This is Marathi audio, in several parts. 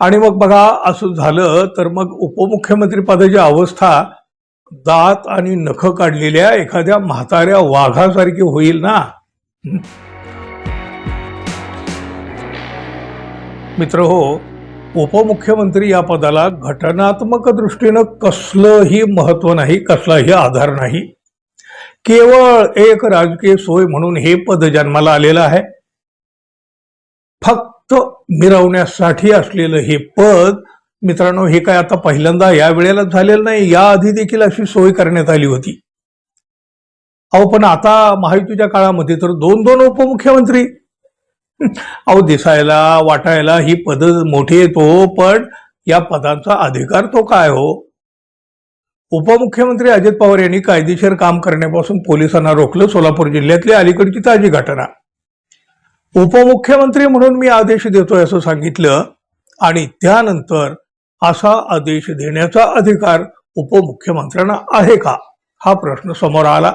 आणि मग बघा असं झालं तर मग उपमुख्यमंत्री पदाची अवस्था दात आणि नख काढलेल्या एखाद्या म्हाताऱ्या वाघासारखी होईल ना? मित्र हो उपमुख्यमंत्री या पदाला घटनात्मक दृष्टीनं कसलंही महत्त्व नाही कसलाही आधार नाही. केवळ एक राजकीय सोय म्हणून हे पद जन्माला आलेलं आहे. फक्त मिरवण्यासाठी असलेलं हे पद मित्रांनो हे काय आता पहिल्यांदा या वेळेला झालेलं नाही या आधी देखील अशी सोय करण्यात आली होती. अहो पण आता महायुतीच्या काळामध्ये तर दोन दोन उपमुख्यमंत्री. अहो दिसायला वाटायला ही पद मोठी येतो पण या पदांचा अधिकार तो काय हो? उपमुख्यमंत्री अजित पवार यांनी कायदेशीर काम करण्यापासून पोलिसांना रोखलं सोलापूर जिल्ह्यातली अलीकडची ताजी घटना. उपमुख्यमंत्री म्हणून मी आदेश देतोय असं सांगितलं आणि त्यानंतर असा आदेश देण्याचा अधिकार उपमुख्यमंत्र्यांना आहे का? हा प्रश्न समोर आला.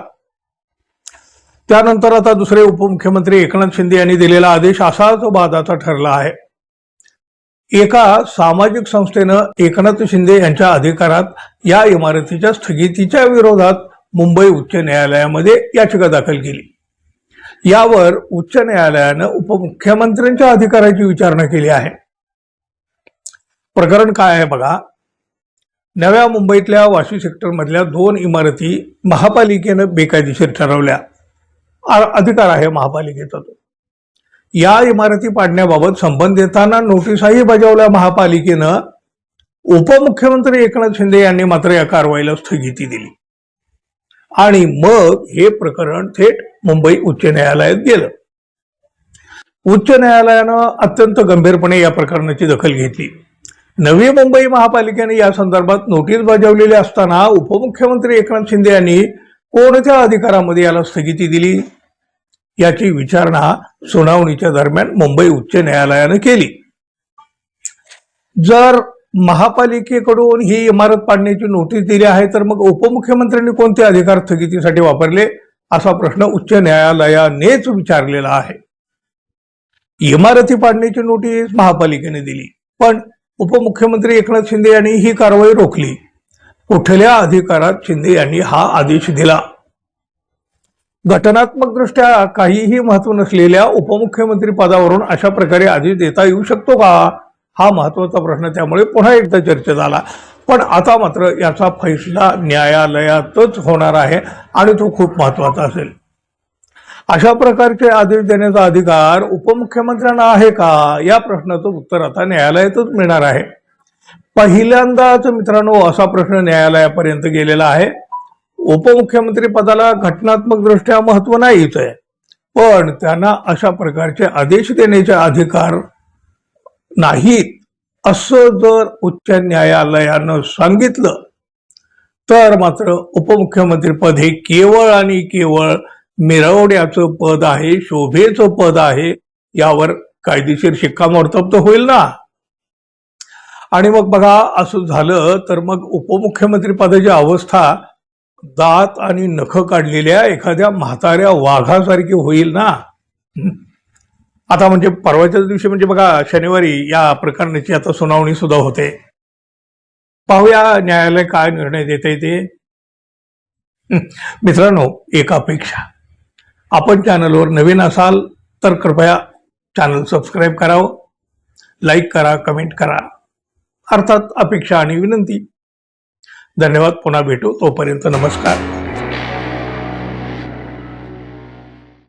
त्यानंतर आता दुसरे उपमुख्यमंत्री एकनाथ शिंदे यांनी दिलेला आदेश असाच वादाचा ठरला आहे. एका सामाजिक संस्थेनं एकनाथ शिंदे यांच्या अधिकारात या इमारतीच्या स्थगितीच्या विरोधात मुंबई उच्च न्यायालयामध्ये याचिका दाखल केली. यावर उच्च न्यायालयानं उपमुख्यमंत्र्यांच्या अधिकाराची विचारणा केली आहे. प्रकरण काय आहे बघा. नव्या मुंबईतल्या वाशी सेक्टर मधल्या दोन इमारती महापालिकेनं बेकायदेशीर ठरवल्या. अधिकार आहे महापालिकेचा तो. या इमारती पाडण्याबाबत संबंधितांना नोटीसही बजावल्या महापालिकेनं. उपमुख्यमंत्री एकनाथ शिंदे यांनी मात्र या कारवाईला स्थगिती दिली. आणि मग हे प्रकरण थेट मुंबई उच्च न्यायालयात गेलं. उच्च न्यायालयानं अत्यंत गंभीरपणे या प्रकरणाची दखल घेतली. नवी मुंबई महापालिकेने या संदर्भात नोटीस बजावलेली असताना उपमुख्यमंत्री एकनाथ शिंदे यांनी कोणत्या अधिकारामध्ये याला स्थगिती दिली? याची विचारणा सुनावणीच्या दरम्यान मुंबई उच्च न्यायालयानं केली. जर महापालिकेकडून ही इमारत पाडण्याची नोटीस दिली आहे तर मग उपमुख्यमंत्र्यांनी कोणते अधिकार स्थगितीसाठी वापरले असा प्रश्न उच्च न्यायालयानेच विचारलेला आहे. इमारती पाडण्याची नोटीस महापालिकेने दिली पण उपमुख्यमंत्री एकनाथ शिंदे यांनी ही कारवाई रोखली. कुठल्या अधिकारात शिंदे यांनी हा आदेश दिला? घटनात्मक दृष्ट्या काहीही महत्त्व नसलेल्या उपमुख्यमंत्री पदावरून अशा प्रकारे आदेश देता येऊ शकतो का? हा महत्त्वाचा प्रश्न त्यामुळे पुन्हा एकदा चर्चेत आला. पण आता मात्र याचा फैसला न्यायालयातच होणार आहे आणि तो खूप महत्त्वाचा असेल. अशा प्रकारचे आदेश देण्याचा अधिकार उपमुख्यमंत्र्यांना आहे का? या प्रश्नाचं उत्तर आता न्यायालयातच मिळणार आहे. पहिल्यांदाच मित्रांनो असा प्रश्न न्यायालयापर्यंत गेलेला आहे. उपमुख्यमंत्री पदाला घटनात्मक दृष्ट्या महत्त्व नाहीच आहे. पण त्यांना अशा प्रकारचे आदेश देण्याचे अधिकार नाहीत असं जर उच्च न्यायालयानं सांगितलं तर मात्र उपमुख्यमंत्रीपद हे केवळ आणि केवळ मिरवण्याचं पद आहे शोभेचं पद आहे यावर कायदेशीर शिक्कामोर्तब तर होईल ना? आणि मग बघा असं झालं तर मग उपमुख्यमंत्री पदाची अवस्था दात आणि नख काढलेल्या एखाद्या म्हाताऱ्या वाघासारखी होईल ना? आता म्हणजे परवाच्या दिवशी म्हणजे बघा शनिवारी या प्रकरणाची आता सुनावणी सुद्धा होते. पाहूया न्यायालय काय निर्णय देते ते. मित्रांनो एक अपेक्षा. आपण चॅनलवर नवीन असाल तर कृपया चॅनल सबस्क्राईब करावं लाईक करा कमेंट करा. अर्थात अपेक्षा आणि विनंती. धन्यवाद पुन्हा भेटू. तोपर्यंत नमस्कार.